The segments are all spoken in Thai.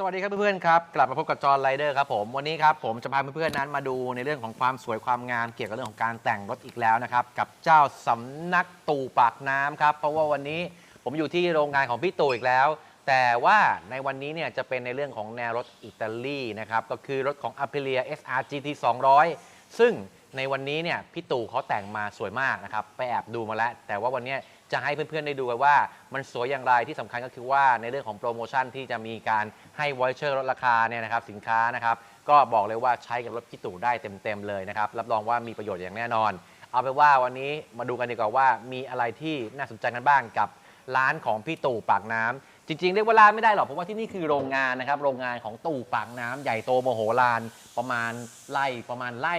สวัสดีครับเพื่อนๆครับ กลับมาพบกับจอห์นไรเดอร์ครับผม วันนี้ครับผมจะพาเพื่อนๆนั้นมาดูในเรื่องของความสวยความงามเกี่ยวกับเรื่องของการแต่งรถอีกแล้วนะครับ กับเจ้าสำนักตู่ปากน้ำครับ เพราะว่าวันนี้ผมอยู่ที่โรงงานของพี่ตู่อีกแล้ว แต่ว่าในวันนี้เนี่ยจะเป็นในเรื่องของแนวรถอิตาลีนะครับ ก็คือรถของ Aprilia SR GT 200 ซึ่งในวันนี้เนี่ยพี่ตู่เขาแต่งมาสวยมากนะครับไปแอบดูมาแล้ว แต่ว่าวันเนี้ย จะให้เพื่อนๆได้ดูกันว่า มันสวยอย่างไรที่สำคัญก็คือว่าในเรื่องของโปรโมชั่นที่จะมีการให้วอยเชอร์ลดราคาเนี่ยนะครับสินค้านะครับก็บอกเลยว่าใช้กับรถพี่ตู่ได้เต็มๆเลยนะครับรับรองว่ามีประโยชน์อย่างแน่นอน เอาเป็นว่าวันนี้มาดูกันดีกว่าว่ามีอะไรที่น่าสนใจกันบ้างกับร้านของพี่ตู่ปากน้ำจริงๆเรียกว่าร้านไม่ได้หรอกเพราะว่าที่นี่คือโรงงานนะครับโรงงานของตู่ปากน้ำใหญ่โตโมโหฬารประมาณไร่ประมาณไร่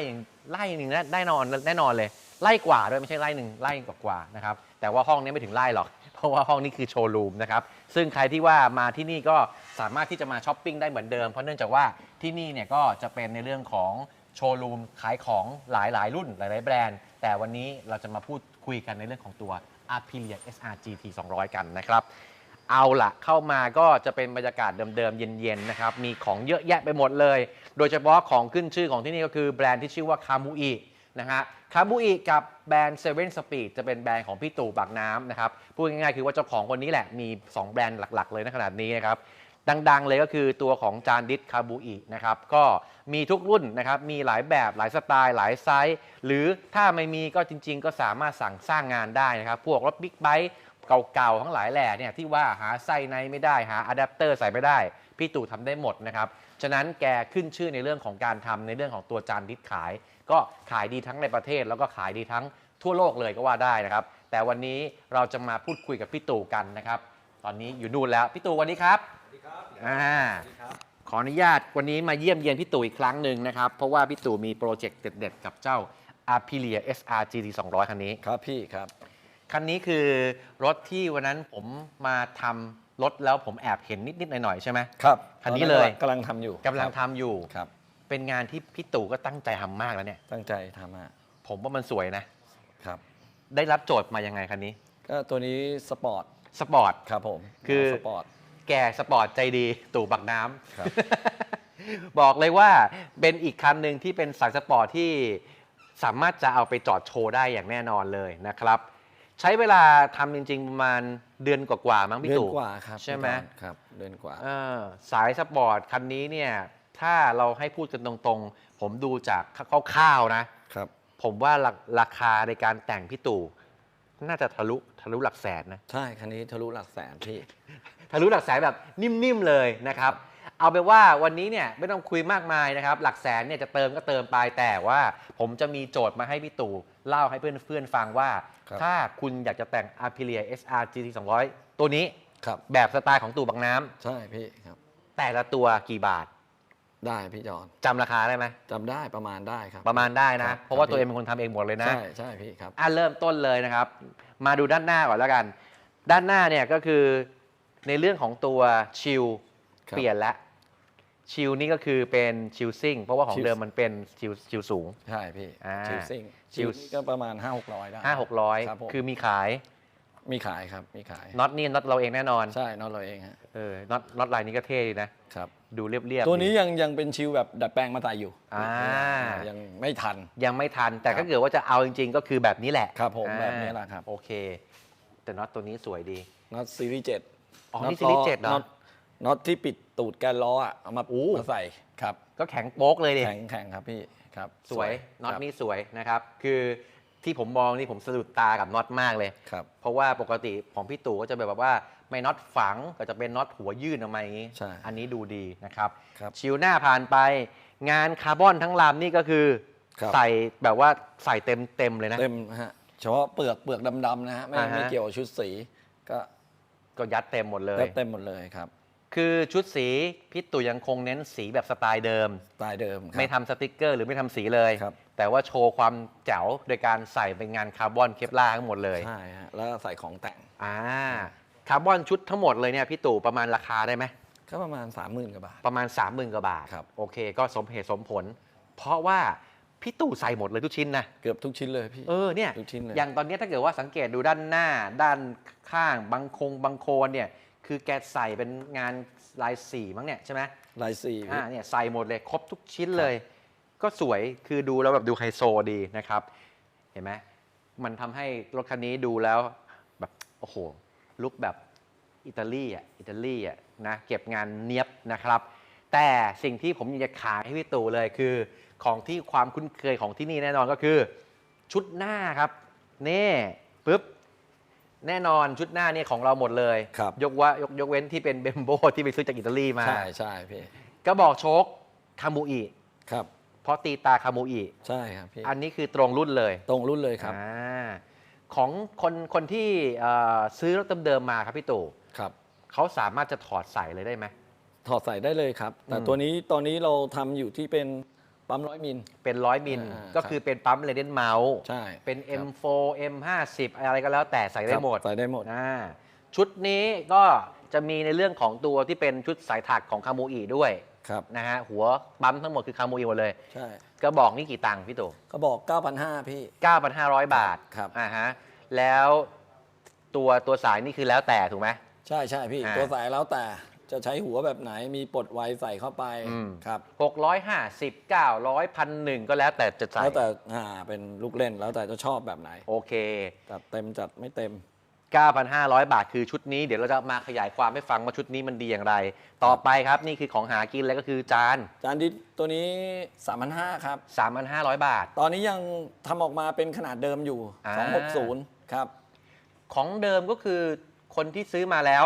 ไร่หนึ่งนะได้นอนแน่นอนเลยไล่กว่าด้วยไม่ใช่ไล่หนึ่งไล่กว่าๆนะครับ แต่ว่าห้องนี้ไม่ถึงไล่หรอก เพราะว่าห้องนี้คือโชว์รูมนะครับ ซึ่งใครที่ว่ามาที่นี่ก็สามารถที่จะมาช้อปปิ้งได้เหมือนเดิม เพราะเนื่องจากว่าที่นี่เนี่ยก็จะเป็นในเรื่องของโชว์รูมขายของหลายๆ รุ่นหลาย ๆ แบรนด์ แต่วันนี้เราจะมาพูดคุยกันในเรื่องของตัว Aprilia SR GT 200 กันนะครับ เอาละเข้ามาก็จะเป็นบรรยากาศเดิม ๆ เย็น ๆ นะครับ มีของเยอะแยะไปหมดเลย โดยเฉพาะของขึ้นชื่อของที่นี่ก็คือแบรนด์ที่ชื่อว่าคามูอิ นะฮะคามูอิกับแบรนด์เซเว่นสปีดจะเป็นแบรนด์ของพี่ตู่ปากน้ำนะครับพูดง่ายๆคือว่าเจ้าของคนนี้แหละมี 2 แบรนด์หลัก ๆ เลยในขนาดนี้นะครับดัง ๆ เลยก็คือตัวของจานดิสคาบูอินะครับก็มีทุกรุ่นนะครับมีหลายแบบหลายสไตล์ หลายไซส์ หรือถ้าไม่มีก็จริง ๆ ก็สามารถสั่งสร้างงานได้นะครับพวกรถบิ๊กไบค์เก่าๆทั้งหลายแหล่เนี่ยที่ว่าหาไส้ในไม่ได้หาอะแดปเตอร์ใส่ไม่ได้ พี่ตู่ทำได้หมดนะครับ ฉะนั้นแกขึ้นชื่อในเรื่องของการทำในเรื่องของตัวจานดิสขาย ก็ขายดีทั้งในประเทศ แล้วก็ขายดีทั้งทั่วโลกเลยก็ว่าได้นะครับ แต่วันนี้เราจะมาพูดคุยกับพี่ตู่กันนะครับ ตอนนี้อยู่นู่นแล้วพี่ตู่วันนี้ครับอ่าขออนุญาตวันนี้มาเยี่ยมเยียนพี่ตู่อีกครั้งหนึ่งนะครับ เพราะว่าพี่ตู่มีโปรเจกต์เด็ดๆกับเจ้า Aprilia SR GT 200 คันนี้ ครับพี่ครับ คันนี้คือรถที่วันนั้นผมมาทำรถแล้วผมแอบเห็นนิดๆหน่อยๆใช่ไหมครับคันนี้เลยกำลังทำอยู่กำลังทำอยู่ ครับ เป็นงานที่พี่ตู่ก็ตั้งใจทำมากแล้วเนี่ย ตั้งใจทำฮะผมว่ามันสวยนะ ครับ ได้รับโจทย์มายังไงคันนี้ ก็ตัวนี้สปอร์ตสปอร์ต ครับผมคือ สปอร์ต แกสปอร์ตใจดีตู่ปักน้ำ ครับ บอกเลยว่าเป็นอีกคันหนึ่งที่เป็นสายสปอร์ตที่สามารถจะเอาไปจอดโชว์ได้อย่างแน่นอนเลยนะครับ ใช้เวลาทำจริง ๆ ประมาณเดือนกว่าๆมั้งพี่เดือนตู่ กว่าครับใช่ไหม พี่ตอนครับเดือนกว่า เออสายสปอร์ตคันนี้เนี่ย ถ้าเราให้พูดกันตรงๆ ผมดูจากคร่าวๆนะครับ ผมว่าราราคาในการแต่งพี่ตู่น่าจะทะลุทะลุหลักแสนนะ ใช่ คันนี้ทะลุหลักแสนพี่ ทะลุหลักแสนแบบนิ่มๆเลยนะครับ เอาเป็นว่าวันนี้เนี่ยไม่ต้องคุยมากมายนะครับ หลักแสนเนี่ยจะเติมก็เติมไปแต่ว่าผมจะมีโจทย์มาให้พี่ตู่เล่าให้เพื่อนๆฟังว่าครับถ้าคุณอยากจะแต่ง Aprilia SR GT 200 ตัวนี้ครับแบบสไตล์ของตู่บังน้ำใช่พี่ครับ แต่ละตัวกี่บาท ได้พี่จอนจำราคาได้ไหมจำได้ประมาณได้ครับ ประมาณได้นะครับเพราะว่าครับตัวเองเป็นคนทำเองหมดเลยนะ ใช่ใช่พี่ครับ อะเริ่มต้นเลยนะครับ มาดูด้านหน้าก่อนแล้วกัน ด้านหน้าเนี่ยก็คือในเรื่องของตัวชิลครับ เปลี่ยนแล้วชิลนี่ก็คือเป็นชิลซิ่งเพราะว่าของชิลเดิมมันเป็นชิลชิลสูง ใช่พี่อ่าชิลซิ่งชิชิลลก็ประมาณ 5 6 0 0 ได้ 5 6ครับผม0 0คือมีขายมีขายครับมีขายน็อตนี่น็อตเราเองแน่นอนใช่นอกเราเองฮะเออน็อตน็อตลายนี้ก็เท่ดีนะครับ ดูเรียบๆตัวนี้ดี ยังยังเป็นชิลแบบดัดแปลงมาใส่อยู่อ่า ยังไม่ทัน ยังไม่ทัน แต่ครัถ้าบเกิดว่าจะเอาจริง ๆ ก็คือแบบนี้แหละครับผมอ่าแบบนี้แหละครับ โอเค แต่น็อตตัวนี้สวยดี น็อตซีรีส์เจ็ดอ๋อนี่ซีรีส์เจ็ดเหรอน็อตน็อตที่ปิดตูดแกนล้ออะเอามาอู้ มาใส่ครับ ก็แข็งโป๊กเลยดิ แข็งแข็งครับพี่ครับสวยน็อตครับนี่สวยนะครับ คือที่ผมมองนี่ผมสะดุดตากับน็อตมากเลย ครับ เพราะว่าปกติของพี่ตู่ก็จะแบบว่า ไม่น็อตฝังก็จะเป็นน็อตหัวยื่นออกมาอย่างนี้ ใช่อันนี้ดูดีนะครับครับชิวหน้าผ่านไป งานคาร์บอนทั้งลำนี่ก็คือ ครับ ใส่แบบว่าใส่เต็มเต็มๆเลยนะ เต็มฮะเฉพาะเปลือกเปลือกดำๆนะฮะไม่อ่าฮะ ไม่เกี่ยวกับชุดสีก็ก็ยัดเต็มหมดเลย เต็มหมดเลยครับคือชุดสีพี่ตู่ยังคงเน้นสีแบบสไตล์เดิม สไตล์เดิมครับ ไม่ทำสติกเกอร์หรือไม่ทำสีเลย ครับ แต่ว่าโชว์ความแจ๋วโดยการใส่เป็นงานคาร์บอนเคปลาร์ทั้งหมดเลย ใช่ฮะแล้วก็ใส่ของแต่ง อ่า คาร์บอนชุดทั้งหมดเลยเนี่ยพี่ตู่ประมาณราคาได้ไหมก็ประมาณ 30,000กว่าบาท ประมาณ 3 0,000กว่าบาทครับ โอเค ก็สมเหตุสมผล เพราะว่าพี่ตู่ใส่หมดเลยทุกชิ้นนะ เกือบทุกชิ้นเลยพี่ เออเนี่ย ทุกชิ้นเลย อย่างตอนเนี้ยถ้าเกิดว่าสังเกตดูด้านหน้า ด้านข้างบางคงบางโคนเนี่ย คือแกใส่เป็นงานลายสีมั้งเนี่ยใช่ไหมลายสี่อ่าเนี่ยใส่หมดเลยครบทุกชิ้นเลย ก็สวยคือดูแล้วแบบดูไฮโซดีนะครับ เห็นไหมมันทำให้รถคันนี้ดูแล้วแบบโอ้โห ลุกแบบอิตาลีอะอิตาลีอะนะเก็บงานเนียบนะครับ แต่สิ่งที่ผมอยากจะขายให้พี่ตู่เลยคือ ของที่ความคุ้นเคยของที่นี่แน่นอนก็คือ ชุดหน้าครับนี่ปุ๊บแน่นอนชุดหน้านี่ของเราหมดเลย ครับ ยกว่ายกยกเว้นที่เป็นเบมโบที่ไปซื้อจากอิตาลีมา ใช่ใช่พี่ก็บอกโชคคามูอิครับเพราะตีตาคามูอิใช่ครับพี่อันนี้คือตรงรุ่นเลยตรงรุ่นเลยครับ อ่า ของคนคนที่เอ่อซื้อรถเดิมๆมาครับพี่ตู่ครับ เขาสามารถจะถอดใส่เลยได้ไหม ถอดใส่ได้เลยครับ แต่อืม ตัวนี้ตอนนี้เราทำอยู่ที่เป็นปั๊มร้อยมิล เป็นร้อยมิลอ่า ก็ครับคือเป็นปั๊มเรเดนเมาส์ใช่เป็น ครับ M4 M50 อะไรก็แล้วแต่ใส่ได้หมดใส่ได้หมด อ่าชุดนี้ก็จะมีในเรื่องของตัวที่เป็นชุดสายถักของคามูอิด้วยครับ นะฮะหัวปั๊มทั้งหมดคือคามูอิหมดเลย ใช่ กระบอกนี่กี่ตังค์พี่ตู่ก็บอก 9,500 พี่ 9,500 บาทครับ อ่าฮะแล้วตัวตัวสายนี่คือแล้วแต่ถูกไหม ใช่ใช่พี่ อ่า ตัวสายแล้วแต่จะใช้หัวแบบไหนมีปลดไวใส่เข้าไปอืมครับ650 900พันหนึ่งก็แล้วแต่จะใส่แล้วแต่อ่าเป็นลูกเล่นแล้วแต่จะชอบแบบไหนโอเค จัดเต็มจัดไม่เต็ม 9,500 บาทคือชุดนี้เดี๋ยวเราจะมาขยายความให้ฟังว่าชุดนี้มันดีอย่างไร ต่อไปครับนี่คือของหากินแล้วก็คือจาน จานดิสตัวนี้ 3,500ครับ 3,500 บาท ตอนนี้ยังทำออกมาเป็นขนาดเดิมอยู่ อ่า 260 ครับ ของเดิมก็คือคนที่ซื้อมาแล้ว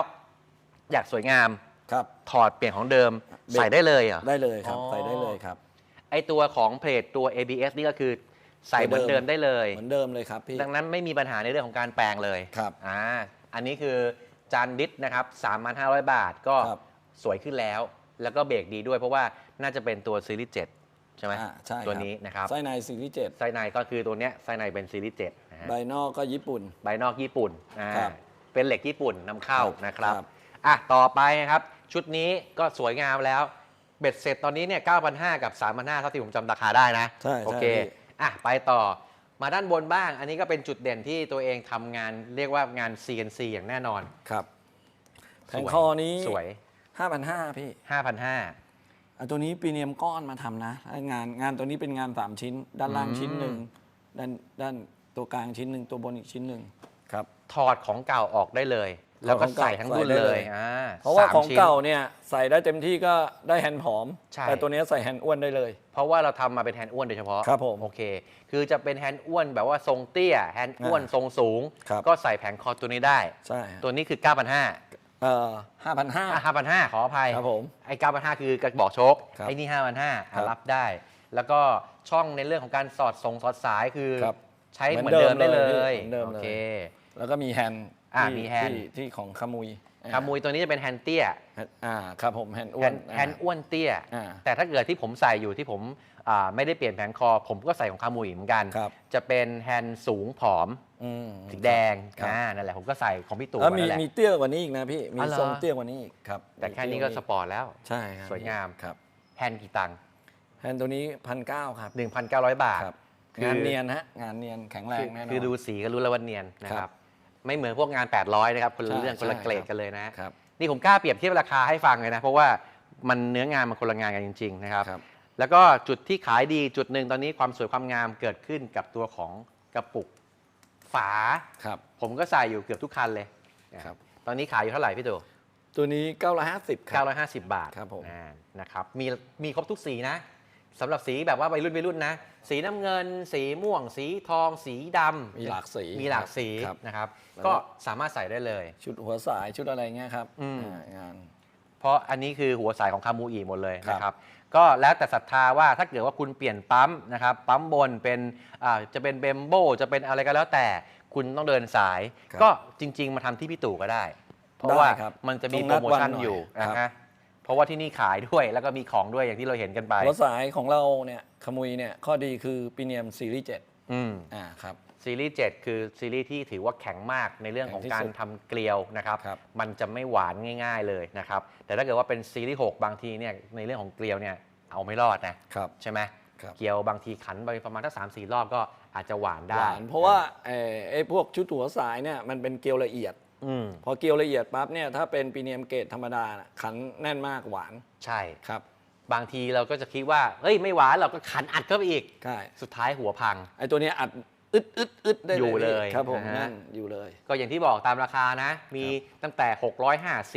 อยากสวยงามครับ ถอดเปลี่ยนของเดิมใส่ได้เลยเหรอ ได้เลยครับ อ๋อ ใส่ได้เลยครับ ไอตัวของเพจตัว ABS นี่ก็คือ ใส่เหมือนเดิมได้เลย เหมือนเดิมเลยครับพี่ ดังนั้นไม่มีปัญหาในเรื่องของการแปลงเลยครับอ่าอันนี้คือจานดิสนะครับ3,500 บาทก็ครับ สวยขึ้นแล้ว แล้วก็เบรกดีด้วยเพราะว่าน่าจะเป็นตัวซีรีส์7ใช่ไหมอ่าใช่ครับตัวนี้นะครับไส้ในซีรีส์เจ็ดไส้ในก็คือตัวเนี้ยไส้ในเป็นซีรีส์7นะฮะ ใบนอกก็ญี่ปุ่น ใบนอกญี่ปุ่นอ่าครับเป็นเหล็กญี่ปุ่นนำเข้าครับนะครับครับอะต่อไปนะครับ ชุดนี้ก็สวยงามแล้ว เบ็ดเสร็จตอนนี้เนี่ย9,500 กับ 3,500เท่าที่ผมจำราคาได้นะ ใช่โอใช่เค พี่ อะไปต่อมาด้านบนบ้าง อันนี้ก็เป็นจุดเด่นที่ตัวเองทำงานเรียกว่างาน CNC อย่างแน่นอนครับแผงสวยคอนี้สวย5,500พี่ 5,500อะตัวนี้ปีเนียมก้อนมาทำนะแล้วงานงานตัวนี้เป็นงาน 3 ชิ้น ด้านล่างอืมชิ้นหนึ่งด้านด้านตัวกลางชิ้นหนึ่งตัวบนอีกชิ้นหนึ่งครับ ถอดของเก่าออกได้เลย แล้วก็ของเก่าใส่ทั้งรุ่นใส่ได้เลเลยยอ่าเพราะว่าสมของชิ้นเก่าเนี่ยใส่ได้เต็มที่ก็ได้แฮนด์ผอมใช่แต่ตัวเนี้ยใส่แฮนด์อ้วนได้เลย เพราะว่าเราทำมาเป็นแฮนด์อ้วนโดยเฉพาะครับผมโอเค คือจะเป็นแฮนด์อ้วนแบบว่าทรงเตี้ยแฮนด์อ้วนอ่าทรงสูงครับก็ใส่แผงคอตัวนี้ได้ใช่ฮะตัวนี้คือ 9,500เอ่อ5,500อะ5,500ขออภัยครับผมไอ้9,500คือกระบอกโชคครับไอ้นี่5,500ครับรับได้ แล้วก็ช่องในเรื่องของการสอดส่งสอดสายคือครับใช้เหเหมืมืออนนเดิมเดิได้มเลเลยยเหมือนเดิมโอเลยเคแล้วก็มีแฮนด์ อ่าที่มีแฮนด์ ที่ที่ของขมุยคามุยตัวนี้จะเป็นแฮนด์เตี้ยอ่าครับผมแฮนด์อ้แฮวนนด์แฮนด์อ้วนเตี้ย อ่าแต่ถ้าเกิดที่ผมใส่อยู่ที่ผมอ่าไม่ได้เปลี่ยนแผงคอ ผมก็ใส่ของคามุยเหมือนกัน ครับ จะเป็นแฮนด์สูงผอมอืม สีแดงครับ อ่านั่นแหละผมก็ใส่ของพี่ตู่แล้วมีนั่นแหละ มีเตี้ยกว่านี้อีกนะพี่ มีอ๋อเหรอ ทรงเตี้ยกว่านี้อีกครับแต่แค่นี้ก็สปอร์ตแล้ว ใช่ครับสวยงาม ครับแฮนด์กี่ตังค์แฮนด์ตัวนี้พันเก้าครับ1,900 บาท ครับ คือ งานเนียนฮะ งานเนียนแข็งแรคืงอแน่นอน คือดูสีก็รู้แล้วว่าเนียนนะคครัรับ บ ไม่เหมือนพวกงาน 800 นะครับคนละใช่เรื่องคนละใช่เกรดครับกันเลยนะฮะครับนี่ผมกล้าเปรียบเทียบราคาให้ฟังเลยนะ เพราะว่ามันเนื้องานมันคนละงานกันจริง ๆ นะครับครับ แล้วก็จุดที่ขายดีจุดหนึ่งตอนนี้ความสวยความงามเกิดขึ้นกับตัวของกระปุกฝาครับผมก็ใส่อยู่เกือบทุกคันเลยครับตอนนี้ขายอยู่เท่าไหร่พี่ตู่ตัวนี้ 950 ครับ 950 บาทครับผมอ่านะครับมีมีครบทุกสีนะ สำหรับสีแบบว่าวัยรุ่นวัยรุ่นนะ สีน้ำเงิน สีม่วง สีทอง สีดำมีหลากสีมีหลากสีครับนะครับแล้วก็ก็สามารถใส่ได้เลย ชุดหัวสายชุดอะไรเงี้ยครับอืมอ่างานเพราะอันนี้คือหัวสายของคามูอีหมดเลยครับนะครับก็แล้วแต่ศรัทธาว่าถ้าเกิดว่าคุณเปลี่ยนปั๊มนะครับปั๊มบนเป็นอ่าจะเป็นเบมโบจะเป็นอะไรก็แล้วแต่คุณต้องเดินสายครับก็จริง ๆ มาทำที่พี่ตู่ก็ได้ เพราะว่าได้ครับมันจะมีต้โปองรนัดโมชั่นวันหน่อยอยู่ครันะบฮะ เพราะว่าที่นี่ขายด้วยแล้วก็มีของด้วยอย่างที่เราเห็นกันไปหัวสายของเราเนี่ยขมุยเนี่ยข้อดีคือปีเนียมซีรีส์7อืมอ่าครับซีรีส์7คือซีรีส์ที่ถือว่าแข็งมากในเรื่องของแข็งที่การสุดทำเกลียวนะครับครับ มันจะไม่หวานง่าย ๆเลยนะครับ แต่ถ้าเกิดว่าเป็นซีรีส์6บางทีเนี่ยในเรื่องของเกลียวเนี่ยเอาไม่รอดนะครับใช่ไหมครับเกลียวบางทีขันไปประมาณถ้าสามสี่รอบก็อาจจะหวานหได้วานเพราะว่าเอ่อไอ้พวกชุดหัวสายเนี่ยมันเป็นเกลียวละเอียดอืม พอเกลียวละเอียดปั๊บเนี่ยถ้าเป็นปีเนียมเกตธรรมดาน่ะขันแน่นมากหวานใช่ ครับบางทีเราก็จะคิดว่า เฮ้ย ไม่หวานเราก็ขันอัดเข้าไปอีก ใช่สุดท้ายหัวพัง ไอตัวเนี้ยอัดอึดอึดอึดได้อยู่เลยพี่ครับผมนะฮะ นั่นอยู่เลย ก็อย่างที่บอกตามราคานะ มีตั้งแต่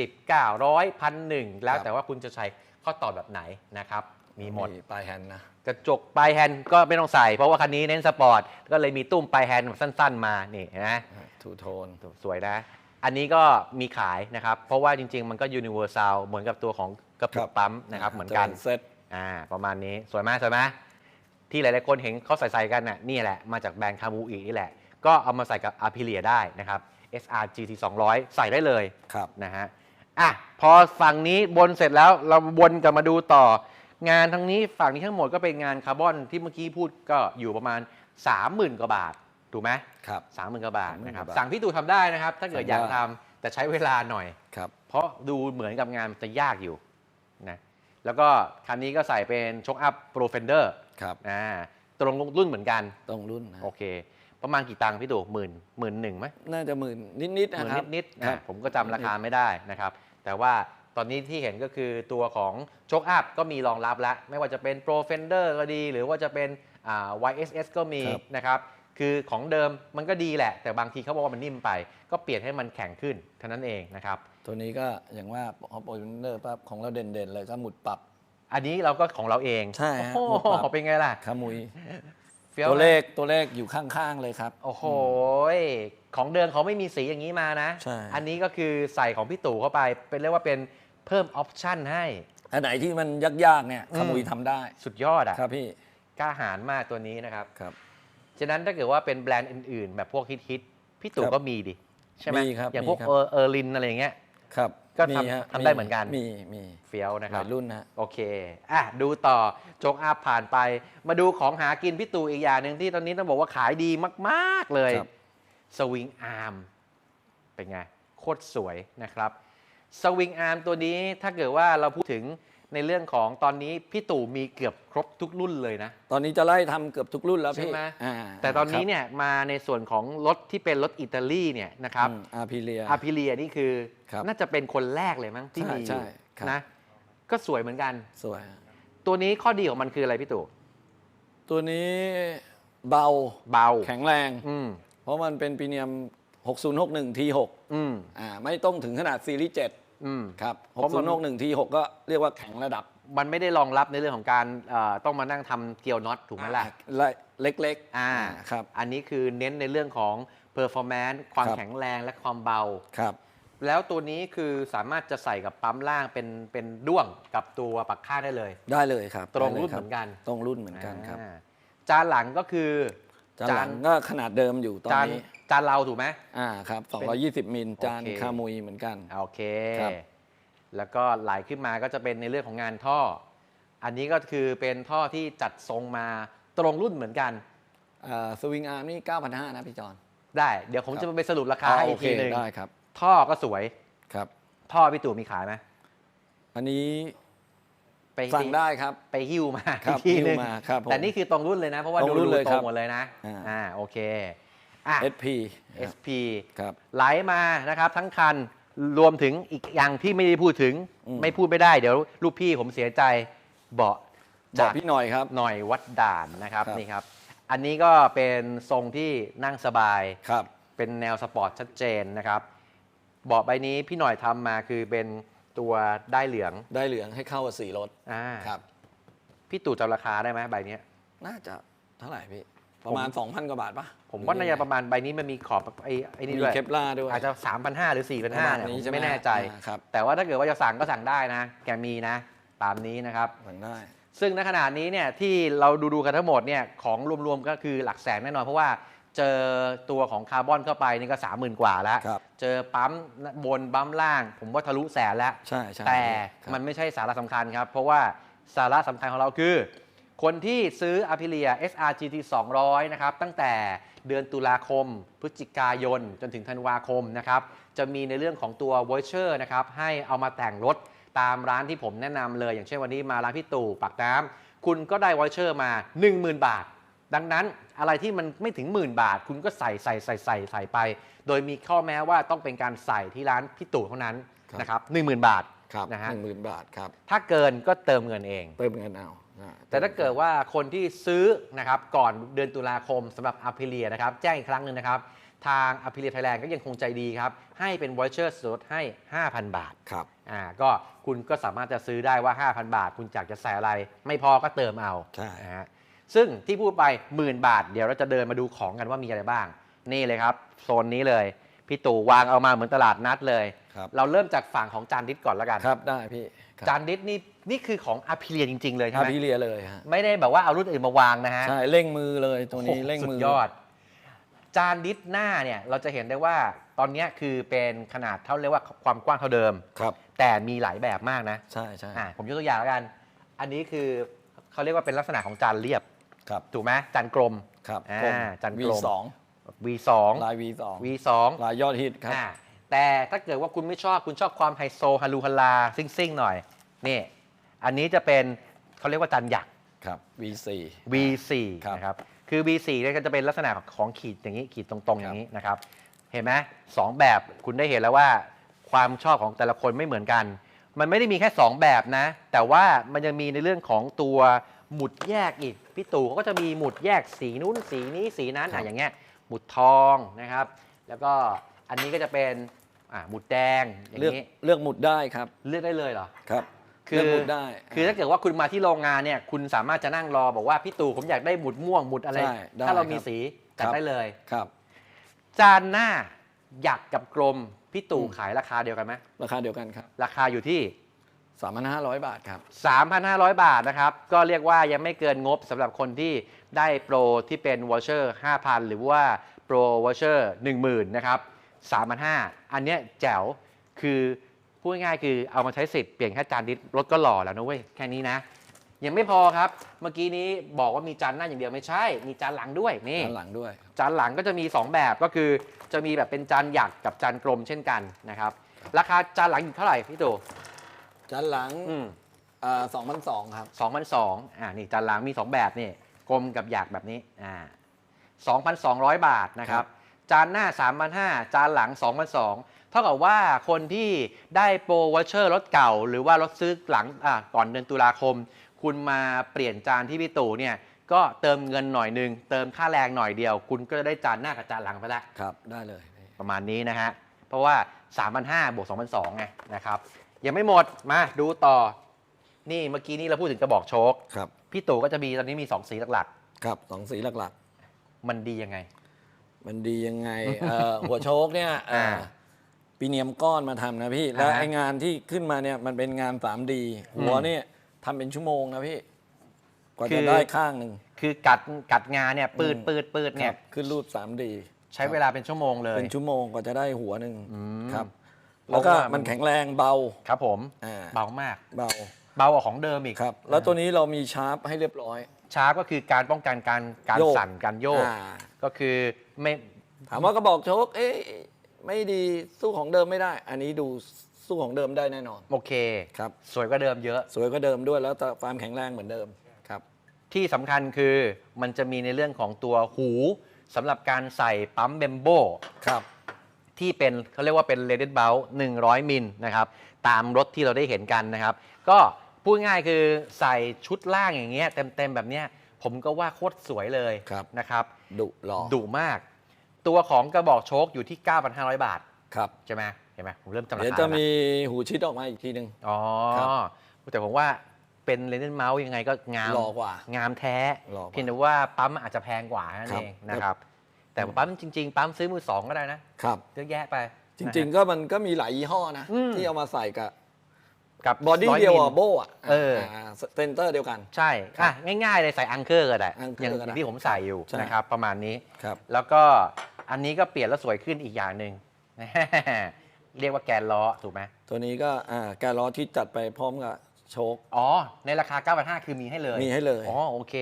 650 900 1,000แล้วครับ แต่ว่าคุณจะใช้ข้อต่อแบบไหนนะครับ มีหมด ปลายแฮนด์นะ กระจกปลายแฮนด์ก็ไม่ต้องใส่ เพราะว่าคันนี้เน้นสปอร์ต ก็เลยมีตุ้มปลายแฮนด์แบบสั้น ๆ มา นี่เห็นไหมทูโทน สวยนะ อันนี้ก็มีขายนะครับ เพราะว่าจริง ๆ มันก็ยูนิเวอร์แซลเหมือนกับตัวของกระปุครักบปั๊มนะครับเหมือนกันจะป็เซตอ่าประมาณนี้สวยไหมสวยไหมที่หลายๆคนเห็นเขาใส่ๆกันน่ะนี่แหละมาจากแบรนด์คามูอีนี่แหละ ก็เอามาใส่กับอาพิเลียได้นะครับ SR GT 200 ใส่ได้เลยครับนะฮะอะพอฝั่งนี้บนเสร็จแล้วเราวนกลับมาดูต่อ งานทั้งนี้ฝั่งนี้ทั้งหมดก็เป็นงานคาร์บอนที่เมื่อกี้พูดก็อยู่ประมาณ 30,000 กว่าบาท ถูกไหมครับ สามหมื่นกว่าบาท30,000นะครับกว่าบาทสั่งพี่ตู่ทำได้นะครับ ถ้าเกิดทำได้อยากทำแต่ใช้เวลาหน่อย ครับ เพราะดูเหมือนกับงานมันจะยากอยู่นะแล้วก็คันนี้ก็ใส่เป็นช็อคอัพโปรเฟนเดอร์ครับ อ่าตรงรุ่นเหมือนกันตรงรุ่นนะโอเค ประมาณกี่ตังค์พี่ตู่หมื่นหมื่นหนึ่งไหม น่าจะหมื่นนิดๆหนะมื่นครับ นิดๆครัอะบ ผมก็จำราคาไม่ได้นะครับ แต่ว่าตอนนี้ที่เห็นก็คือตัวของโชคอัพก็มีรองรับแล้ว ไม่ว่าจะเป็นโปรเฟนเดอร์ก็ดี หรือว่าจะเป็นอ่า YSS ก็มีนะครับ คือของเดิมมันก็ดีแหละ แต่บางทีเขาบอกว่ามันนิ่มไป ก็เปลี่ยนให้มันแข็งขึ้นเท่านั้นเองนะครับตัวนี้ก็อย่างว่าพอโปรเนอร์ปั๊บของเราเด่นๆเลยก็หมุดปรับ อันนี้เราก็ของเราเองใช่ฮะโอ้หมุดโหปรับ เป็นไงล่ะขามุยเฟี้ยวตัวไหมเลขตัวเลขอยู่ข้างๆเลยครับ โอ้โหของเดิมเขาไม่มีสีอย่างนี้มานะ ใช่ อันนี้ก็คือใส่ของพี่ตู่เข้าไป เป็นเรียกว่าเป็นเพิ่มออปชั่นให้ อันไหนที่มันยากๆเนี่ยขามุยทำได้ สุดยอดอะครับพี่กล้าหาญมากตัวนี้นะครับ ครับ ฉะนั้นถ้าเกิดว่าเป็นแบรนด์อื่น ๆ แบบพวกฮิตๆพี่ตู่ครับก็มีดิใช่ไหมมีครับอย่างมีพวกครับ เออเออร์ลินอะไรอย่างเงี้ย ครับก็ทำมีฮะทำได้เหมือนกัน มีมีเฟี้ยวนะหครัลาบ ยรุ่นนะฮะ โอเค อะ ดูต่อ โจกอาผ่านไป มาดูของหากินพี่ตู่อีกอย่างหนึ่งที่ตอนนี้ต้องบอกว่าขายดีมาก ๆ เลย ครับ สวิงอาร์ม เป็นไง โคตรสวยนะครับ สวิงอาร์มตัวนี้ถ้าเกิดว่าเราพูดถึง ในเรื่องของตอนนี้พี่ตู่มีเกือบครบทุกรุ่นเลยนะ ตอนนี้จะไล่ทำเกือบทุกรุ่นแล้วใช่พี่ไหมอ่าแต่ตอนนี้ครับเนี่ยมาในส่วนของรถที่เป็นรถอิตาลีเนี่ยนะครับอาพีเลีย อาพิเลียนี่คือครับน่าจะเป็นคนแรกเลยมั้งที่ใช่มีอใช่ยู่ครับ นะก็สวยเหมือนกัน สวยฮะตัวนี้ข้อดีของมันคืออะไรพี่ตู่ตัวนี้เบาเบาแข็งแรง อืมเพราะมันเป็นปีเนียม 6061 T6 อืมอ่าไม่ต้องถึงขนาดซีรีส์ อืม7ครับเพราะมัน6061 T6 ก็เรียกว่าแข็งระดับมันไม่ได้รองรับในเรื่องของการเอ่อต้องมานั่งทำเกลียวน็อตถูกไหมล่ะและเล็กอ่า ครับ อันนี้คือเน้นในเรื่องของ performance ความครับ แข็งแรงและความเบา ครับ แล้วตัวนี้คือสามารถจะใส่กับปั๊มล่างเป็นเป็นด้วงกับตัวปักข้างได้เลย ได้เลยครับตรงได้ลยรุ่นคบเหมือนกัน ตรงรุ่นเหมือนกันครับอ่าจานหลังก็คือ จานหลังก็ขนาดเดิมอยู่ตอนจานนี้ จานเราถูกไหม อ่าครับ220 มิลจานโอเค คามุยเหมือนกัน โอเค ครับ แล้วก็ไหลขึ้นมาก็จะเป็นในเรื่องของงานท่อ อันนี้ก็คือเป็นท่อที่จัดทรงมาตรงรุ่นเหมือนกัน สวิงอาร์มนี่ 9,500 นะพี่จอน ได้ เดี๋ยวผมครับ จะไปสรุปราคาให้โออีกเคทีหนึ่งได้ครับท่อก็สวย ครับ ท่อพี่ตู่มีขายไหมอันนี้ ไปสั่งได้ครับ ไปหิ้วมาครับอีกทีหนึงหิ้วมาครับผมแต่นี่คือตรงรุ่นเลยนะ เพราะว่าตรงดูรุ่นเลยตรครังบหมดเลยนะอ่า อ่าโอเคอะ SP SP ครับ ไหลมานะครับทั้งคันรวมถึงอีกอย่างที่ไม่ได้พูดถึงอืม ไม่พูดไม่ได้เดี๋ยวลูกพี่ผมเสียใจเบาะบอจากก พี่หน่อยครับ หน่อยวัดด่านนะครับครับ นี่ครับ อันนี้ก็เป็นทรงที่นั่งสบาย ครับ เป็นแนวสปอร์ตชัดเจนนะครับ เบาะใบนี้พี่หน่อยทำมาคือเป็น ตัวได้เหลืองได้เหลืองให้เข้ากับสีรถอ่าครับ พี่ตู่จำราคาได้ไหมใบเนี้ย น่าจะเท่าไหร่พี่ ประมาณ 2,000 กว่าบาทปะผมว่าน่าจะประมาณใบนี้มันมีขอบไอ้ไอ้นี่มีด้วยเคปล่าด้วยอาจจะ 3,500 หรือ 4,500ประเนี่มาณยนี้ผมใช่ไหมไม่แน่ใจ อ่าครับแต่ว่าถ้าเกิดว่าจะสั่งก็สั่งได้นะ แกมีนะ ตามนี้นะครับ สั่งได้ ซึ่งในขณะนี้เนี่ยที่เราดูดูๆกันทั้งหมดเนี่ยของรวมๆก็คือหลักแสนแน่นอนเพราะว่า เจอตัวของคาร์บอนเข้าไปนี่ก็ 30,000 กว่าแล้ว ครับเจอปั๊มบนปั๊มล่าง ผมว่าทะลุแสนแล้ว ใช่ใช่แต่ครับ มันไม่ใช่สาระสำคัญครับ เพราะว่าสาระสำคัญของเราคือ คนที่ซื้อ a p ิ l i a SR GT 200 นะครับ ตั้งแต่เดือนตุลาคม พฤศจิกายน จนถึงธันวาคมนะครับ จะมีในเรื่องของตัว voucher นะครับ ให้เอามาแต่งรถตามร้านที่ผมแนะนำเลย อย่างเช่นวันนี้มาร้านพี่ตู่ปากน้ำคุณก็ได้ voucher มา 10,000 บาท ดังนั้นอะไรที่มันไม่ถึงหมื่นบาท คุณก็ใส่ใส่ใส่ใส่ใส่ไป โดยมีข้อแม้ว่าต้องเป็นการใส่ที่ร้านพี่ตู่เท่านั้นครับ นะครับหนึ่งหมื่นบาทครับนะฮะหนึ่งหมื่นบาทครับถ้าเกินก็เติมเงินเอง เติมเงินเอาอ่าแต่ถ้าเกิดว่าคนที่ซื้อนะครับก่อนเดือนตุลาคมสำหรับอ p พิเลียนะครับแจ้งอีกครั้งหนึ่งนะครับ ทางอ p พิเลียไทยแลนด์ก็ยังคงใจดีครับ ให้เป็นวอเชอร์ส่วนลดให้ 5,000 บาทครับ อ่าก็คุณก็สามารถจะซื้อได้ว่า 5,000 บาท คุณอยากจะใส่อะไร ไม่พอก็เติมเอาใช่ นะฮะ ซึ่งที่พูดไปหมื่นบาท เดี๋ยวเราจะเดินมาดูของกันว่ามีอะไรบ้าง นี่เลยครับ โซนนี้เลยพี่ตู่วางเอามาเหมือนตลาดนัดเลย ครับเราเริ่มจากฝั่งของจานดิสก่อนแล้วกัน ครับได้พี่ครับจานดิสนี่นี่คือของอ p พิเลียจริง ๆ เลยใช่อาไหมพิเลียเลยฮะไม่ได้แบบว่าเอารุ่นอื่นมาวางนะฮะ ใช่เร่งมือเลยตัวนี้โอ้โหเร่งมืสุอ ดยอด จานดิสหน้าเนี่ยเราจะเห็นได้ว่าตอนเนี้ยคือเป็นขนาดเท่าเรียกว่าความกว้างเท่าเดิม ครับ แต่มีหลายแบบมากนะใช่ใช่อะผมยกตัวอย่างแล้วกัน อันนี้คือเขาเรียกว่าเป็นลักษณะของจานเรียบ ครับถูกไหมจานกลมครับอ่าผมจานกลมวีสอง V2 ลายวีสอง V2 ลายยอดฮิตครับ อ่าแต่ถ้าเกิดว่าคุณไม่ชอบคุณชอบความไฮโซฮารูฮาราซิ่งๆหน่อยนี่อันนี้จะเป็นเขาเรียกว่าจานหยัก ครับ V4 V4 ครับ นะครับ คือ V4 เนี่ยก็จะเป็นลักษณะของขีดอย่างนี้ขีดตรงๆอย่างนี้นะครับ เห็นไหมสองแบบคุณได้เห็นแล้วว่า ความชอบของแต่ละคนไม่เหมือนกัน มันไม่ได้มีแค่ 2 แบบนะ แต่ว่ามันยังมีในเรื่องของตัว หมุดแยกอีกพี่ตู่เขาก็จะมีหมุดแยกสีนู้นสีนี้สีนั้นอะอย่างเงี้ยหมุดทองนะครับ แล้วก็อันนี้ก็จะเป็นอะหมุดแดงอย่างเลือกนี้เลือกหมุดได้ครับเลือกได้เลยเหรอ ครับคือ เลือกหมุดได้ คือถ้าเกิดว่าคุณมาที่โรงงานเนี่ยคุณสามารถจะนั่งรอบอกว่าพี่ตู่ผมอยากได้หมุดม่วงหมุดอะไร ใช่ได้ถ้าเรามีครับสีจัดครับ ได้เลย ครับ จานหน้าหยักกับกลมพี่ตู่อืม ขายราคาเดียวกันไหมราคาเดียวกันครับ ราคาอยู่ที่ 3,500 บาทครับ 3,500 บาทนะครับ ก็เรียกว่ายังไม่เกินงบสำหรับคนที่ได้โปรที่เป็นวอเชอร์5,000 หรือว่าโปรวอเชอร์10,000นะครับ3,500 อันเนี้ยแจ๋วคือพูดง่ายๆคือเอามาใช้สิทธิ์เปลี่ยนแค่จานดิสรถก็หล่อแล้วนะเว้ย แค่นี้นะ ยังไม่พอครับ เมื่อกี้นี้บอกว่ามีจานหน้าอย่างเดียวไม่ใช่ มีจานหลังด้วยนี่ ด้านหลังด้วยจานหลังก็จะมี 2 แบบก็คือจะมีแบบเป็นจานหยักกับจานกลมเช่นกันนะครับ ราคาจานหลังอยู่เท่าไหร่พี่ตู่ จานหลังอืมอ่า2,200ครับสองพันสองอ่านี่จานหลังมี2แบบนี่กลมกับหยักแบบนี้อ่าสองพันสองร้อยบาทนะครับ จานหน้า3,500จานหลัง2,200เท่ากับว่าคนที่ได้โปรวอเชอร์รถเก่า หรือว่ารถซื้อหลังอ่าก่อนเดือนตุลาคม คุณมาเปลี่ยนจานที่พี่ตู่เนี่ยก็เติมเงินหน่อยหนึงเติมค่าแรงหน่อยเดียว คุณก็จะได้จานหน้ากับจานหลังไปละ ครับ ได้เลย ประมาณนี้นะฮะ เพราะว่า 3,500บวก2,200ไงนะครับ ยังไม่หมดมาดูต่อ นี่เมื่อกี้นี่เราพูดถึงกระบอกโชคครับพี่ตู่ก็จะมีตอนนี้มี2สีหลักครับสองสีหลักๆ มันดียังไงๆมันดียังไงเอ่อหัวโชคเนี่ยเอ่ออ่า ปีเนียมก้อนมาทำนะพี่ แล้วอ่าฮะ ไอ้งานที่ขึ้นมาเนี่ยมันเป็นงาน 3D หัวอืมเนี่ยทำเป็นชั่วโมงนะพี่ กว่าคืจะอได้ข้างหนึ่ง คือกัดกัดงานเนี่ยปืดอืม ปืดปืดเนี่ยครับขึ้นรูป 3D ใช้เวลาเป็นชั่วโมงเลย เป็นชั่วโมงกว่าจะได้หัวหนึ่งอืมครับเพ แล้วราะก็ว่ามัมันนแข็งแรงเบา ครับผมอ่า เบามาก เบาเบากว่าของเดิมอีกครับ แล้วตัวนี้เรามีชาร์ปให้เรียบร้อย ชาร์ปก็คือการป้องกันการการโยกสั่นการโยก อ่า ก็คือไม่ ถามว่ากระบอกโชคเอ๊ะไม่ดีสู้ของเดิมไม่ได้ อันนี้ดูสู้ของเดิมได้แน่นอน โอเค ครับ สวยกว่าเดิมเยอะ สวยก็เดิมด้วยแล้วแต่ความแข็งแรงเหมือนเดิมครับ ที่สำคัญคือ มันจะมีในเรื่องของตัวหูสำหรับการใส่ปั๊มเบมโบ ครับ ที่เป็นเขาเรียกว่าเป็น r a d e d b o u t 100มิลนะครับตามรถที่เราได้เห็นกันนะครับ ก็พูดง่ายคือใส่ชุดล่างอย่างเงี้ยเต็มๆแบบเนี้ยผมก็ว่าโคตรสวยเลยครับ นะครับดุหล่อดุมาก ตัวของกระบอกโชคอยู่ที่ 9,500 บาท ครับใช่ไหมเห็นไหมผมเริ่มจำราเดี๋ยวคาจะแล้วนมีหูชิดออกมาอีกทีหนึ่ง อ๋อ ครับ แต่ผมว่าเป็นเลนส์เมาส์ยังไงก็งาม หล่อกว่า งามแท้ หล่อกว่าเพียงแต่ว่าปั๊มอาจจะแพงกว่านั่นครับเองนะครับ แต่ปั๊มจริง ๆ ปั๊มซื้อมือสองก็ได้นะครับ เยอะแยะไปจริง ๆ ก็มันก็มีหลายยี่ห้อนะ อืม ที่เอามาใส่กับกับบอดี้100เดียวมิลอะโบอะเออเซนเตอร์เดียวกัน ใช่อะง่ายๆเลยใส่อังเกอร์ก็ได้อังเกอร์อย่างก็ได้ที่ผมใส่อยู่ใช่ นะครับ ประมาณนี้ ครับ แล้วก็อันนี้ก็เปลี่ยนแล้วสวยขึ้นอีกอย่างหนึ่ง เรียกว่าแกนล้อถูกไหมตัวนี้ก็อ่าแกนล้อที่จัดไปพร้อมกับโชค อ๋อ ในราคา 9,500 คือมีให้เลยมีให้เลย อ๋อ โอเค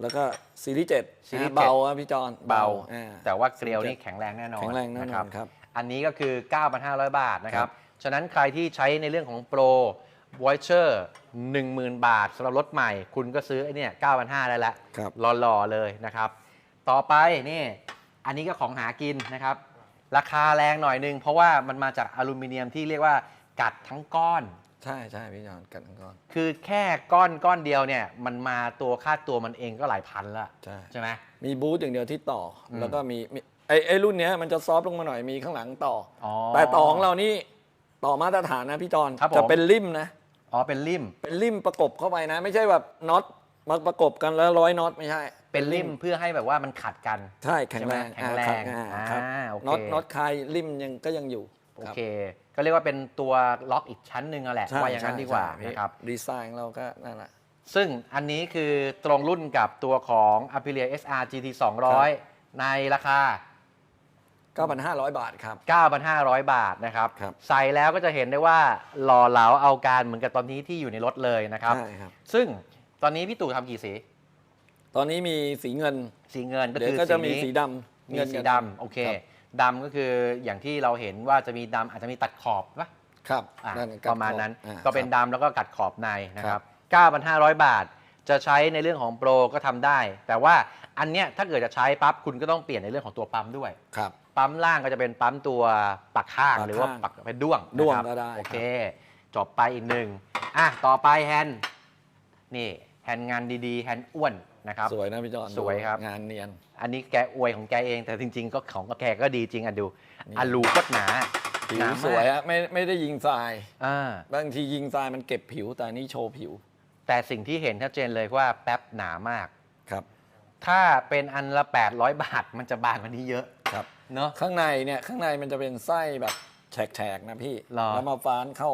แล้วก็ซีรีส์เจ็ดซีรีส์เบาอะพี่จอนเบา อ่าแต่ว่าเกลียวนี่แข็งแรงแน่นอนแข็งแรงแน่นอนนะครับ อันนี้ก็คือ 9,500 บาทนะครัครับบฉะนั้นใครที่ใช้ในเรื่องของโปรวอยเชอร์10,000 บาทสำหรับรถใหม่ คุณก็ซื้อไอ้เนี่ย9,500 ได้แล้วครับ หล่อๆ เลยนะครับ ต่อไปนี่อันนี้ก็ของหากินนะครับ ราคาแรงหน่อยนึง เพราะว่ามันมาจากอลูมิเนียมที่เรียกว่ากัดทั้งก้อน ใช่ใช่พี่จอนกันทั้งก้อน คือแค่ก้อนก้อนเดียวเนี่ย มันมาตัวค่าตัวมันเองก็หลายพันละใช่ ใช่ไหม มีบูธอย่างเดียวที่ต่ออม แล้วก็มีมีไอ้ไอ้รุ่นเนี้ยมันจะซอฟต์ลงมาหน่อยมีข้างหลังต่อออ๋อแต่ต่อของเรานี่ต่อมาตรฐานนะพี่จอนครับผม จะเป็นริมนะ อ๋อ เป็นริม เป็นริมประกบเข้าไปนะ ไม่ใช่แบบน็อตมาประกบกันแล้วร้อยน็อตไม่ใช่ เป็นริมเพื่อให้แบบว่ามันขัดกัน ใช่แข็งแรงใช่ไหมแข็งแรงอ่าครับอ่าครับอ่าโอเค น็อตน็อตคลายริมยังก็ยังอยู่โอรับ เค ก็เรียกว่าเป็นตัวล็อกอีกชั้นหนึ่งอะแหละใช่ว่าอย่างนั้นดีกว่าใช่นะครับ ดีไซน์ของเราก็นั่นแหละ ซึ่งอันนี้คือตรงรุ่นกับตัวของ Aprilia SR GT 200 ในราคา 9,500 บาทครับ 9,500 บาทนะครับ ครับ ใส่แล้วก็จะเห็นได้ว่าหล่อเหลาเอาการเหมือนกับตอนนี้ที่อยู่ในรถเลยนะครับ ใช่ครับ ซึ่งตอนนี้พี่ตู่ทำกี่สี ตอนนี้มีสีเงิน สีเงินก็เดี๋ยคือวก็จะมีนี้สีดำมีเงินสีกับดำโอเค ครับ ดำก็คืออย่างที่เราเห็นว่าจะมีดำอาจจะมีตัดขอบปะครับอะนั่นประมาณนั้นอ่าก็เป็นครับ ดำแล้วก็กัดขอบในนะคครัรับ บ 9,500 บาท จะใช้ในเรื่องของโปรก็ทำได้ แต่ว่าอันเนี้ยถ้าเกิดจะใช้ปั๊บคุณก็ต้องเปลี่ยนในเรื่องของตัวปั๊มด้วย ครับ ปั๊มล่างก็จะเป็นปั๊มตัวปักข้างปักข้างหรือว่าปักเป็นด้วงด้วงนะครับก็ได้โอเค จบไปอีกหนึ่งอะต่อไปแฮนด์นี่แฮนด์งานดีๆ แฮนด์อ้วน นะครับ สวยนะพี่จอนสวยครับ งานเนียน อันนี้แกอวยของแกเองแต่จริง ๆ ก็ของแกก็ดีจริงอะดูนี่อะลูก็หนาผิหวนามากสวยอะไม่ไม่ได้ยิงทราย อ่าบางทียิงทรายมันเก็บผิว แต่อันนี่โชว์ผิวแต่สิ่งที่เห็นชัดเจนเลยว่าแป๊บหนามาก ครับถ้าเป็นอันละ 800 บาทมันจะบางกว่านี้เยอะครับ เนาะ ข้างในเนี่ยข้างในมันจะเป็นไส้แบบแฉกๆนะพี่ หรอ แล้วมาฟ้านเข้า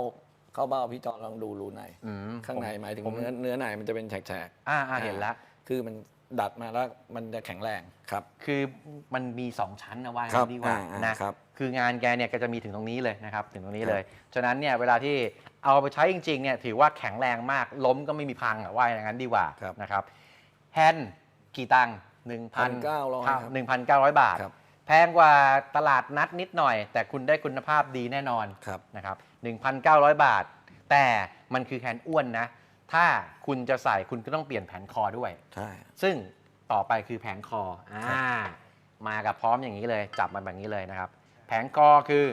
เข้าเบ้าพี่จอนลองดูรูใน อืมข้างในหมายถึงผมเนื้อเนื้อในมันจะเป็นแฉก อ่าอ่าเห็นแล้วๆ คือมันดัดมาแล้วมันจะแข็งแรงครับ คือมันมี 2 ชั้นนะว่าอย่างครับนั้นดีกว่าอ่านะครับ คืองานแกเนี่ยก็จะมีถึงตรงนี้เลยนะครับ ถึงตรงนี้เลย ฉะนั้นเนี่ยเวลาที่เอาไปใช้จริงๆเนี่ยถือว่าแข็งแรงมากล้มก็ไม่มีพังอะว่าอย่างนั้นดีกว่าครับนะครับแฮนด์กี่ตังค์หนึ่งพัน1,900ครับหนึ่งพันเก้าร้อยบาท ครับ แพงกว่าตลาดนัดนิดหน่อย แต่คุณได้คุณภาพดีแน่นอน ครับ นะครับ1,900 บาท แต่มันคือแฮนด์อ้วนนะ ถ้าคุณจะใส่คุณก็ต้องเปลี่ยนแผนคอด้วย ใช่ ซึ่งต่อไปคือแผงคออ่ามากับพร้อมอย่างนี้เลย จับมันแบบนี้เลยนะครับ แผงคอคือ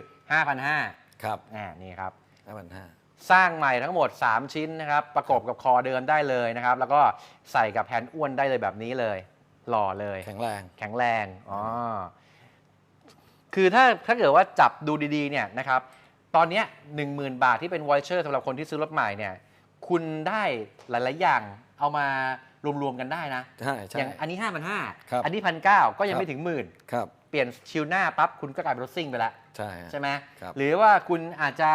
5,500ครับอ่านี่ครับห้าพันห้าสร้างใหม่ทั้งหมด 3 ชิ้นนะครับ ประกบกับคอเดิมได้เลยนะครับ แล้วก็ใส่กับแฮนด์อ้วนได้เลยแบบนี้เลย หล่อเลย แข็งแรง แข็งแรงอ๋อคือถ้าถ้าเกิดว่าจับดูดีๆเนี่ยนะครับ ตอนเนี้ย10,000 บาทที่เป็นวอยเชอร์สำหรับคนที่ซื้อรถใหม่เนี่ย คุณได้หลาย ๆ อย่างเอามารวม ๆ กันได้นะ ใช่ใช่ อย่างอันนี้ครับ5,500อันนี้พันเก็ยังครับไม่ถึงหมื่น ครับ เปลี่ยนชิลหน้าปั๊บคุณก็กลายเป็นรถซิ่งไปแล้ว ใช่ฮะ ใช่ไหมครับหรือว่าคุณอาจจะ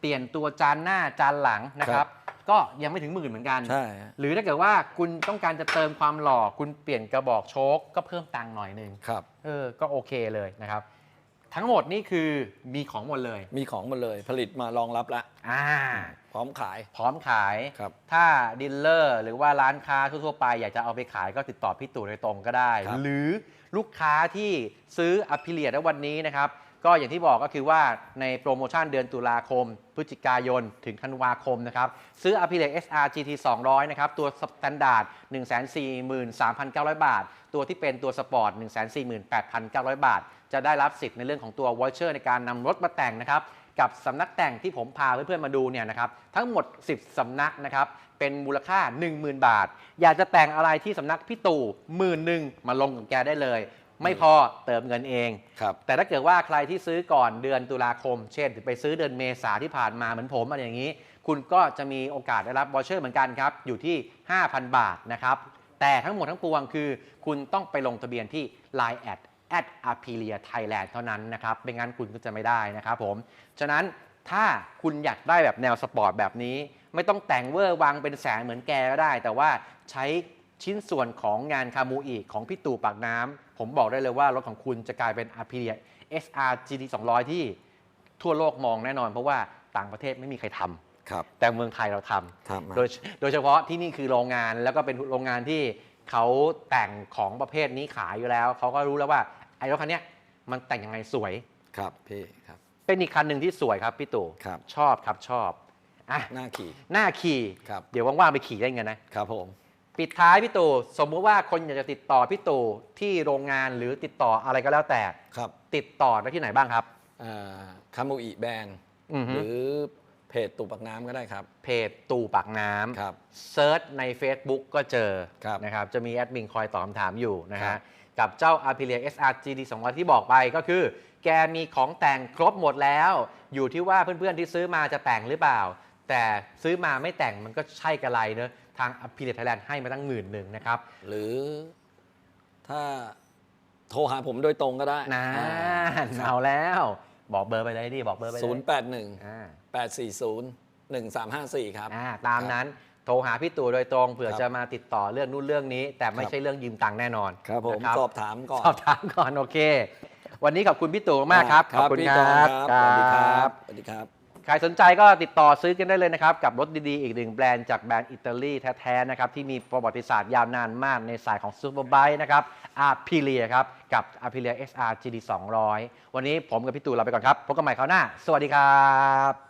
เปลี่ยนตัวจานหน้าจานหลังนะคครัรับ บ ก็ยังไม่ถึงหมื่นเหมือนกัน ใช่ฮะหรือถ้าเกิดว่าคุณต้องการจะเติมความหล่อ คุณเปลี่ยนกระบอกโชคก็เพิ่มตังค์หน่อยหนึง ครับ เออ ก็โอเคเลยนะครับ ทั้งหมดนี่คือมีของหมดเลย มีของหมดเลยผลิตมารองรับแล้วอ่า พร้อมขาย พร้อมขาย ครับ ถ้าดีลเลอร์หรือว่าร้านค้าทั่วๆไป อยากจะเอาไปขายก็ติดต่อพี่ตู่โดยตรงก็ได้ ครับ หรือลูกค้าที่ซื้ออภิเลียในวันนี้นะครับ ก็อย่างที่บอกก็คือว่าในโปรโมชั่นเดือนตุลาคม พฤศจิกายน ถึงธันวาคมนะครับ ซื้ออภิเลีย SR GT 200 นะครับ ตัวสแตนดาร์ด143,900 บาท ตัวที่เป็นตัวสปอร์ต148,900 บาท จะได้รับสิทธิ์ในเรื่องของตัววอชเชอร์ในการนำรถมาแต่งนะครับ กับสำนักแต่งที่ผมพาเพื่อนๆมาดูเนี่ยนะครับทั้งหมด 10 สำนักนะครับเป็นมูลค่า 10,000 บาท อยากจะแต่งอะไรที่สำนักพี่ตู่หมื่นหนึ่งมาลงกับแกได้เลย ไม่พอเติมเงินเอง ครับ แต่ถ้าเกิดว่าใครที่ซื้อก่อนเดือนตุลาคม เช่น ไปซื้อเดือนเมษาที่ผ่านมาเหมือนผมอะไรอย่างนี้ คุณก็จะมีโอกาสได้รับวอชเชอร์เหมือนกันครับ อยู่ที่ 5,000 บาทนะครับ แต่ทั้งหมดทั้งปวงคือ คุณต้องไปลงทะเบียนที่ Line แอด at apilia thailand เท่านั้นนะครับ ไม่งั้นคุณก็จะไม่ได้นะครับผม ฉะนั้นถ้าคุณอยากได้แบบแนวสปอร์ตแบบนี้ ไม่ต้องแต่งเวอร์วางเป็นแสนเหมือนแกก็ได้ แต่ว่าใช้ชิ้นส่วนของงานคามูอีกของพี่ตู่ปากน้ำผมบอกได้เลยว่ารถของคุณจะกลายเป็น Aprilia SR GT 200 ที่ทั่วโลกมองแน่นอน เพราะว่าต่างประเทศไม่มีใครทำครับแต่เมืองไทยเราทำทำมาโดยโดยเฉพาะที่นี่คือโรงงานแล้วก็เป็นโรงงานที่เขาแต่งของประเภทนี้ขายอยู่แล้ว เขาก็รู้แล้วว่า ไอ้รถคันเนี้ยมันแต่งยังไงสวย ครับพี่ครับ เป็นอีกคันหนึ่งที่สวยครับพี่ตู่ครับ ชอบครับชอบอะหน้าขี่ หน้าขี่ครับ เดี๋ยวว่างๆไปขี่ได้เงินนะ ครับผม ปิดท้ายพี่ตู่สมมุติว่าคนอยากจะติดต่อพี่ตู่ที่โรงงานหรือติดต่ออะไรก็แล้วแต่ ครับติดต่อได้ที่ไหนบ้างครับคามูอิแบรนด์อือฮึ หรือเพจตุปักน้ำก็ได้ครับ เพจตู่ปากน้ำ ครับ เซิร์ชใน Facebook ก็เจอครับนะครับ จะมีแอดมินคอยตอบคำถามอยู่นะครัฮะบ กับเจ้า Aprilia SR GT 200 ที่บอกไปก็คือ แกมีของแต่งครบหมดแล้ว อยู่ที่ว่าเพื่อนๆที่ซื้อมาจะแต่งหรือเปล่า แต่ซื้อมาไม่แต่งมันก็ใช่กระไรเนอะทาง Aprilia Thailand ให้มาตั้งหมื่นหนึ่งนะครับ หรือถ้าโทรหาผมโดยตรงก็ได้นานเอาแล้ว บอกเบอร์ไปเลยดิบอกเบอร์ไปเลยศูนย์แปดหนึ่งอ่าแปดสี่ศูนย์หนึ่งสามห้าสี่ครับอ่าตามนั้น โทรหาพี่ตู่โดยตรงเผื่อครับจะมาติดต่อเรื่องนู่นเรื่องนี้ แต่ไม่ครับใช่เรื่องยืมตังค์แน่นอนครับผมนะสอบถามก่อนสอบถามก่อนโอเค วันนี้ขอบคุณพี่ตู่มากครับขอบคุณพี่คตองรับสวัสดีครับสวัสดีครับใครสนใจก็ติดต่อซื้อกันได้เลยนะครับ กับรถดีๆ อีกหนึ่งแบรนด์จากแบรนด์อิตาลีแท้ๆนะครับ ที่มีประวัติศาสตร์ยาวนานมากในสายของซูเปอร์ไบค์นะครับอาร์พิเลียครับ กับอาร์พิเลีย SR GD 200 วันนี้ผมกับพี่ตู่ลาไปก่อนครับพบกันใหม่คราวหน้า สวัสดีครับ